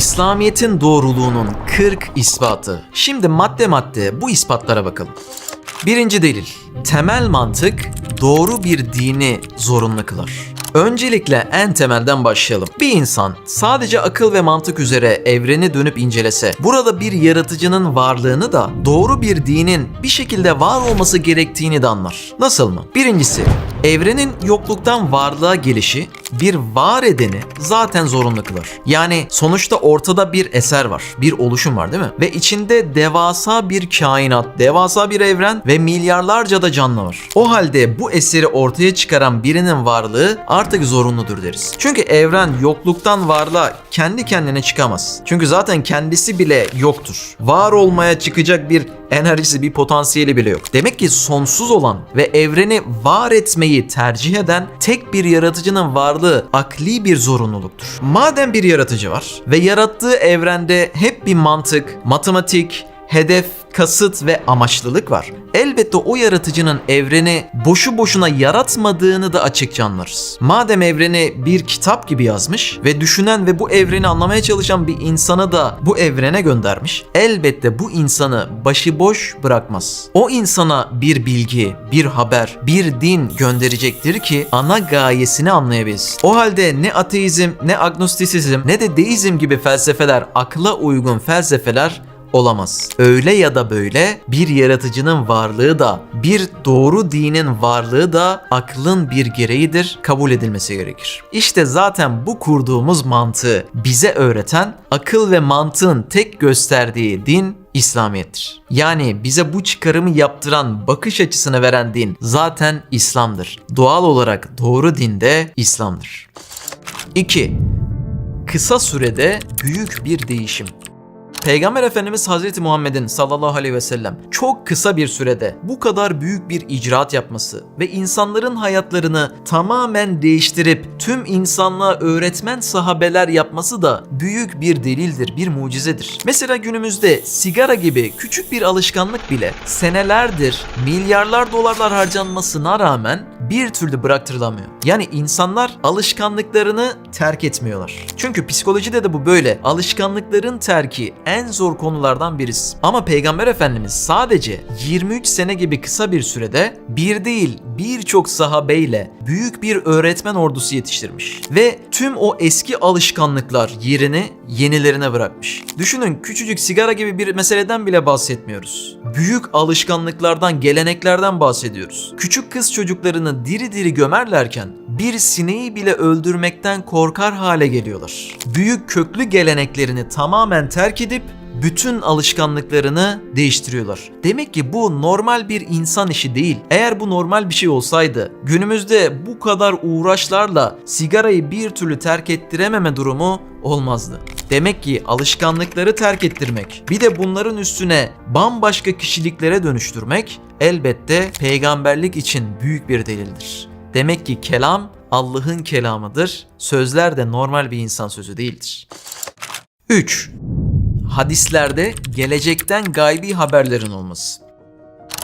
İslamiyet'in doğruluğunun 40 ispatı. Şimdi madde madde bu ispatlara bakalım. Birinci delil. Temel mantık doğru bir dini zorunlu kılar. Öncelikle en temelden başlayalım. Bir insan sadece akıl ve mantık üzere evreni dönüp incelese, burada bir yaratıcının varlığını da doğru bir dinin bir şekilde var olması gerektiğini de anlar. Nasıl mı? Birincisi, evrenin yokluktan varlığa gelişi bir var edeni zaten zorunlu kılar. Yani sonuçta ortada bir eser var, bir oluşum var değil mi? Ve içinde devasa bir kainat, devasa bir evren ve milyarlarca da canlı var. O halde bu eseri ortaya çıkaran birinin varlığı artık zorunludur deriz. Çünkü evren yokluktan varlığa kendi kendine çıkamaz. Çünkü zaten kendisi bile yoktur. Var olmaya çıkacak bir enerjisi, bir potansiyeli bile yok. Demek ki sonsuz olan ve evreni var etmeyi tercih eden tek bir yaratıcının varlığı akli bir zorunluluktur. Madem bir yaratıcı var ve yarattığı evrende hep bir mantık, matematik, hedef, kasıt ve amaçlılık var. Elbette o yaratıcının evreni boşu boşuna yaratmadığını da açıkça anlarız. Madem evreni bir kitap gibi yazmış ve düşünen ve bu evreni anlamaya çalışan bir insanı da bu evrene göndermiş, elbette bu insanı başıboş bırakmaz. O insana bir bilgi, bir haber, bir din gönderecektir ki ana gayesini anlayabilsin. O halde ne ateizm, ne agnostisizm, ne de deizm gibi felsefeler, akla uygun felsefeler olamaz. Öyle ya da böyle bir yaratıcının varlığı da bir doğru dinin varlığı da aklın bir gereğidir kabul edilmesi gerekir. İşte zaten bu kurduğumuz mantığı bize öğreten akıl ve mantığın tek gösterdiği din İslamiyettir. Yani bize bu çıkarımı yaptıran bakış açısını veren din zaten İslam'dır. Doğal olarak doğru din de İslam'dır. 2. Kısa sürede büyük bir değişim. Peygamber Efendimiz Hazreti Muhammed'in sallallahu aleyhi ve sellem çok kısa bir sürede bu kadar büyük bir icraat yapması ve insanların hayatlarını tamamen değiştirip tüm insanlığa öğretmen sahabeler yapması da büyük bir delildir, bir mucizedir. Mesela günümüzde sigara gibi küçük bir alışkanlık bile senelerdir milyarlar dolarlar harcanmasına rağmen bir türlü bıraktırılamıyor. Yani insanlar alışkanlıklarını terk etmiyorlar. Çünkü psikolojide de bu böyle. Alışkanlıkların terki en zor konulardan birisi. Ama Peygamber Efendimiz sadece 23 sene gibi kısa bir sürede bir değil birçok sahabeyle büyük bir öğretmen ordusu yetiştirmiş. Ve tüm o eski alışkanlıklar yerini yenilerine bırakmış. Düşünün küçücük sigara gibi bir meseleden bile bahsetmiyoruz. Büyük alışkanlıklardan, geleneklerden bahsediyoruz. Küçük kız çocuklarını diri diri gömerlerken bir sineği bile öldürmekten korkar hale geliyorlar. Büyük köklü geleneklerini tamamen terk edip bütün alışkanlıklarını değiştiriyorlar. Demek ki bu normal bir insan işi değil. Eğer bu normal bir şey olsaydı günümüzde bu kadar uğraşlarla sigarayı bir türlü terk ettirememe durumu olmazdı. Demek ki alışkanlıkları terk ettirmek, bir de bunların üstüne bambaşka kişiliklere dönüştürmek elbette peygamberlik için büyük bir delildir. Demek ki kelam Allah'ın kelamıdır. Sözler de normal bir insan sözü değildir. 3 hadislerde gelecekten gaybi haberlerin olması.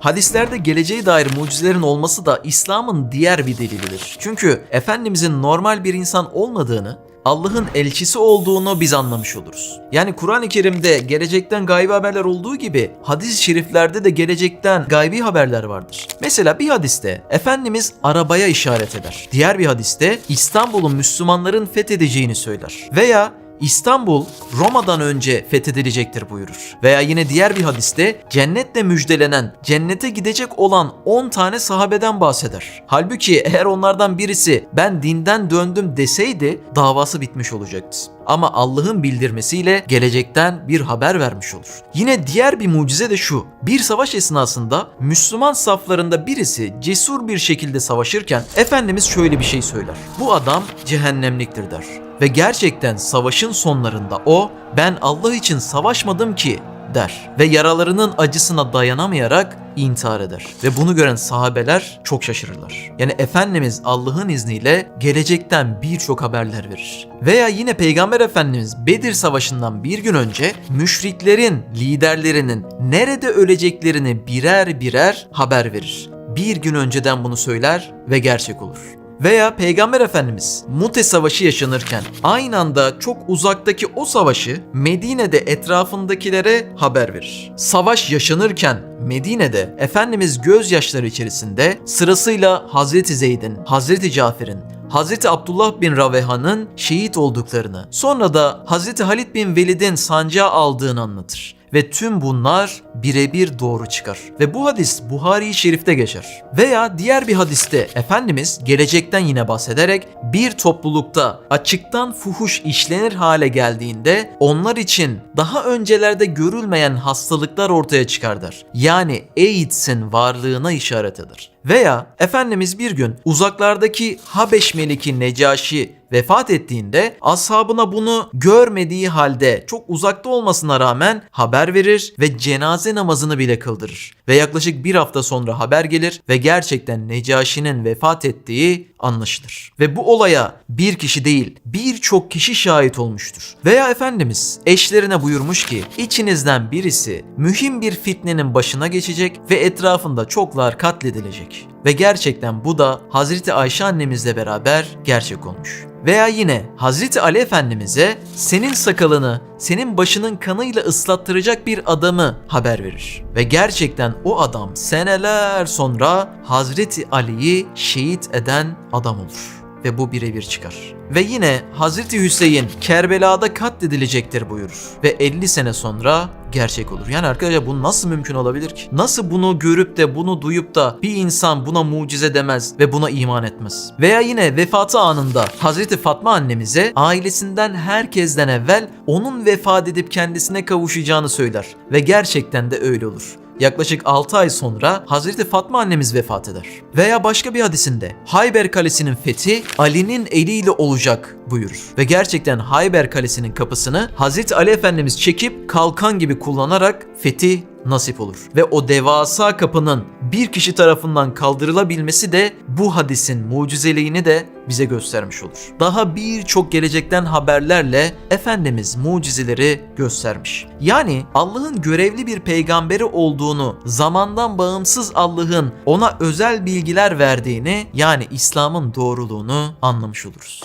Hadislerde geleceğe dair mucizelerin olması da İslam'ın diğer bir delilidir. Çünkü Efendimizin normal bir insan olmadığını, Allah'ın elçisi olduğunu biz anlamış oluruz. Yani Kur'an-ı Kerim'de gelecekten gaybi haberler olduğu gibi hadis-i şeriflerde de gelecekten gaybi haberler vardır. Mesela bir hadiste Efendimiz arabaya işaret eder. Diğer bir hadiste İstanbul'un Müslümanların fethedeceğini söyler. Veya İstanbul Roma'dan önce fethedilecektir buyurur. Veya yine diğer bir hadiste cennetle müjdelenen, cennete gidecek olan 10 tane sahabeden bahseder. Halbuki eğer onlardan birisi ben dinden döndüm deseydi davası bitmiş olacaktı. Ama Allah'ın bildirmesiyle gelecekten bir haber vermiş olur. Yine diğer bir mucize de şu. Bir savaş esnasında Müslüman saflarında birisi cesur bir şekilde savaşırken Efendimiz şöyle bir şey söyler. Bu adam cehennemliktir der. Ve gerçekten savaşın sonlarında o ben Allah için savaşmadım ki der. Ve yaralarının acısına dayanamayarak intihar eder. Ve bunu gören sahabeler çok şaşırırlar. Yani Efendimiz Allah'ın izniyle gelecekten birçok haberler verir. Veya yine Peygamber Efendimiz Bedir Savaşı'ndan bir gün önce müşriklerin liderlerinin nerede öleceklerini birer birer haber verir. Bir gün önceden bunu söyler ve gerçek olur. Veya Peygamber Efendimiz Mute Savaşı yaşanırken aynı anda çok uzaktaki o savaşı Medine'de etrafındakilere haber verir. Savaş yaşanırken Medine'de Efendimiz gözyaşları içerisinde sırasıyla Hazreti Zeyd'in, Hazreti Cafer'in, Hazreti Abdullah bin Raveha'nın şehit olduklarını, sonra da Hazreti Halid bin Velid'in sancağı aldığını anlatır. Ve tüm bunlar birebir doğru çıkar. Ve bu hadis Buhari-i Şerif'te geçer. Veya diğer bir hadiste Efendimiz gelecekten yine bahsederek bir toplulukta açıktan fuhuş işlenir hale geldiğinde onlar için daha öncelerde görülmeyen hastalıklar ortaya çıkar. Yani AIDS'in varlığına işaret eder. Veya Efendimiz bir gün uzaklardaki Habeş Meliki Necaşi vefat ettiğinde ashabına bunu görmediği halde çok uzakta olmasına rağmen haber verir ve cenaze namazını bile kıldırır. Ve yaklaşık bir hafta sonra haber gelir ve gerçekten Necaşi'nin vefat ettiği anlaşılır. Ve bu olaya bir kişi değil birçok kişi şahit olmuştur. Veya Efendimiz eşlerine buyurmuş ki içinizden birisi mühim bir fitnenin başına geçecek ve etrafında çoklar katledilecek. Ve gerçekten bu da Hazreti Ayşe annemizle beraber gerçek olmuş. Veya yine Hazreti Ali Efendimiz'e senin sakalını senin başının kanıyla ıslattıracak bir adamı haber verir. Ve gerçekten o adam seneler sonra Hazreti Ali'yi şehit eden adam olur ve bu birebir çıkar. Ve yine Hazreti Hüseyin Kerbela'da katledilecektir buyurur. Ve 50 sene sonra gerçek olur. Yani arkadaşlar bu nasıl mümkün olabilir ki? Nasıl bunu görüp de bunu duyup da bir insan buna mucize demez ve buna iman etmez? Veya yine vefatı anında Hazreti Fatma annemize ailesinden herkesten evvel onun vefat edip kendisine kavuşacağını söyler. Ve gerçekten de öyle olur. Yaklaşık 6 ay sonra Hazreti Fatma annemiz vefat eder. Veya başka bir hadisinde Hayber Kalesi'nin fethi Ali'nin eliyle olacak buyurur. Ve gerçekten Hayber Kalesi'nin kapısını Hazreti Ali Efendimiz çekip kalkan gibi kullanarak fethi nasip olur. Ve o devasa kapının bir kişi tarafından kaldırılabilmesi de bu hadisin mucizeliğini de bize göstermiş olur. Daha birçok gelecekten haberlerle Efendimiz mucizeleri göstermiş. Yani Allah'ın görevli bir peygamberi olduğunu, zamandan bağımsız Allah'ın ona özel bilgiler verdiğini yani İslam'ın doğruluğunu anlamış oluruz.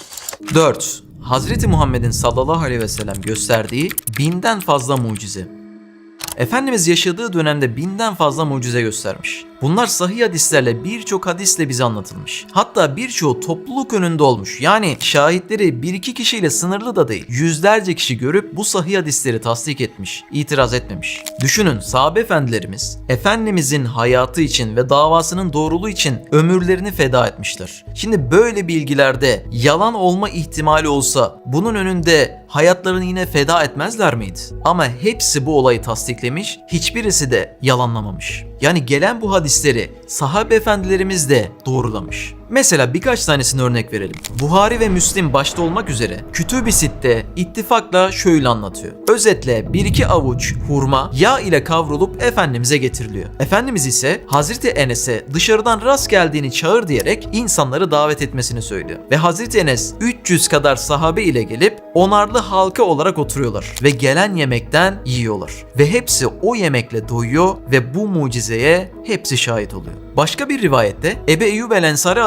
4. Hazreti Muhammed'in sallallahu aleyhi ve sellem gösterdiği binden fazla mucize. Efendimiz yaşadığı dönemde binden fazla mucize göstermiş. Bunlar sahih hadislerle birçok hadisle bize anlatılmış. Hatta birçoğu topluluk önünde olmuş. Yani şahitleri bir iki kişiyle sınırlı da değil. Yüzlerce kişi görüp bu sahih hadisleri tasdik etmiş, itiraz etmemiş. Düşünün sahabe efendilerimiz Efendimizin hayatı için ve davasının doğruluğu için ömürlerini feda etmişler. Şimdi böyle bilgilerde yalan olma ihtimali olsa bunun önünde hayatlarını yine feda etmezler miydi? Ama hepsi bu olayı tasdiklemiş, hiçbirisi de yalanlamamış. Yani gelen bu hadisleri sahabe efendilerimiz de doğrulamış. Mesela birkaç tanesini örnek verelim. Buhari ve Müslim başta olmak üzere Kütüb-i Sitte ittifakla şöyle anlatıyor. Özetle bir iki avuç hurma yağ ile kavrulup Efendimiz'e getiriliyor. Efendimiz ise Hazreti Enes'e dışarıdan rast geldiğini çağır diyerek insanları davet etmesini söylüyor. Ve Hazreti Enes 300 kadar sahabe ile gelip onarlı halka olarak oturuyorlar ve gelen yemekten yiyorlar. Ve hepsi o yemekle doyuyor ve bu mucizeye hepsi şahit oluyor. Başka bir rivayette Ebe Eyyub el Ensari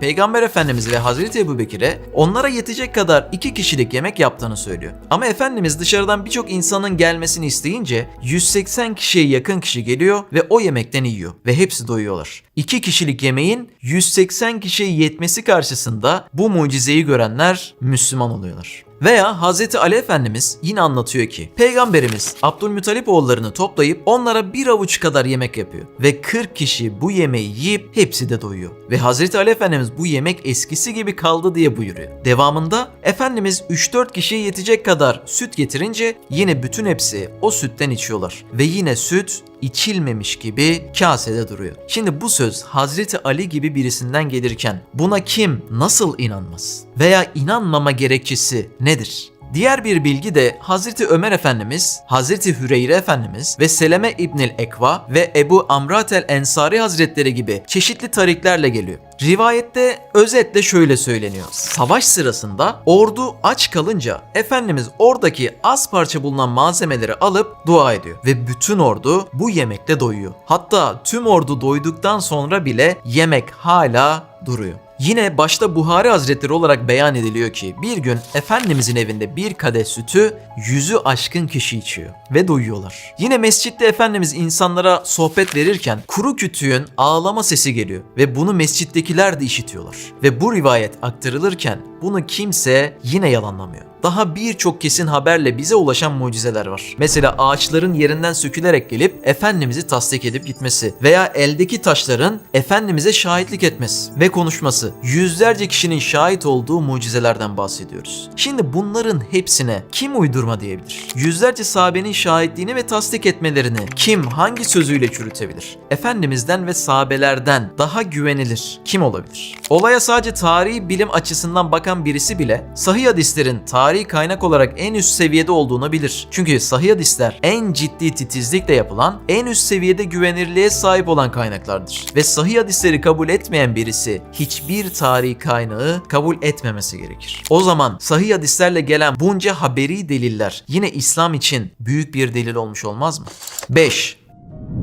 Peygamber Efendimiz ve Hazreti Ebu Bekir'e onlara yetecek kadar iki kişilik yemek yaptığını söylüyor. Ama Efendimiz dışarıdan birçok insanın gelmesini isteyince 180 kişiye yakın kişi geliyor ve o yemekten yiyor ve hepsi doyuyorlar. İki kişilik yemeğin 180 kişiye yetmesi karşısında bu mucizeyi görenler Müslüman oluyorlar. Veya Hz. Ali Efendimiz yine anlatıyor ki Peygamberimiz Abdülmuttalip oğullarını toplayıp onlara bir avuç kadar yemek yapıyor. Ve 40 kişi bu yemeği yiyip hepsi de doyuyor. Ve Hz. Ali Efendimiz bu yemek eskisi gibi kaldı diye buyuruyor. Devamında Efendimiz 3-4 kişiye yetecek kadar süt getirince yine bütün hepsi o sütten içiyorlar. Ve yine süt içilmemiş gibi kasede duruyor. Şimdi bu söz Hazreti Ali gibi birisinden gelirken buna kim nasıl inanmaz? Veya inanmama gerekçesi nedir? Diğer bir bilgi de Hazreti Ömer Efendimiz, Hazreti Hüreyre Efendimiz ve Seleme İbnül Ekva ve Ebu Amrat el Ensari Hazretleri gibi çeşitli tariklerle geliyor. Rivayette özetle şöyle söyleniyor. Savaş sırasında ordu aç kalınca Efendimiz oradaki az parça bulunan malzemeleri alıp dua ediyor. Ve bütün ordu bu yemekte doyuyor. Hatta tüm ordu doyduktan sonra bile yemek hala duruyor. Yine başta Buhari Hazretleri olarak beyan ediliyor ki bir gün Efendimizin evinde bir kadeh sütü yüzü aşkın kişi içiyor ve doyuyorlar. Yine mescitte Efendimiz insanlara sohbet verirken kuru kütüğün ağlama sesi geliyor ve bunu mescittekiler de işitiyorlar. Ve bu rivayet aktarılırken bunu kimse yine yalanlamıyor. Daha birçok kesin haberle bize ulaşan mucizeler var. Mesela ağaçların yerinden sökülerek gelip Efendimiz'i tasdik edip gitmesi veya eldeki taşların Efendimiz'e şahitlik etmesi ve konuşması. Yüzlerce kişinin şahit olduğu mucizelerden bahsediyoruz. Şimdi bunların hepsine kim uydurma diyebilir? Yüzlerce sahabenin şahitliğini ve tasdik etmelerini kim hangi sözüyle çürütebilir? Efendimiz'den ve sahabelerden daha güvenilir kim olabilir? Olaya sadece tarihi bilim açısından bakan birisi bile sahih hadislerin tarihi kaynak olarak en üst seviyede olduğunu bilir. Çünkü sahih hadisler en ciddi titizlikle yapılan, en üst seviyede güvenirliğe sahip olan kaynaklardır. Ve sahih hadisleri kabul etmeyen birisi hiçbir tarihi kaynağı kabul etmemesi gerekir. O zaman sahih hadislerle gelen bunca haberi deliller yine İslam için büyük bir delil olmuş olmaz mı? 5.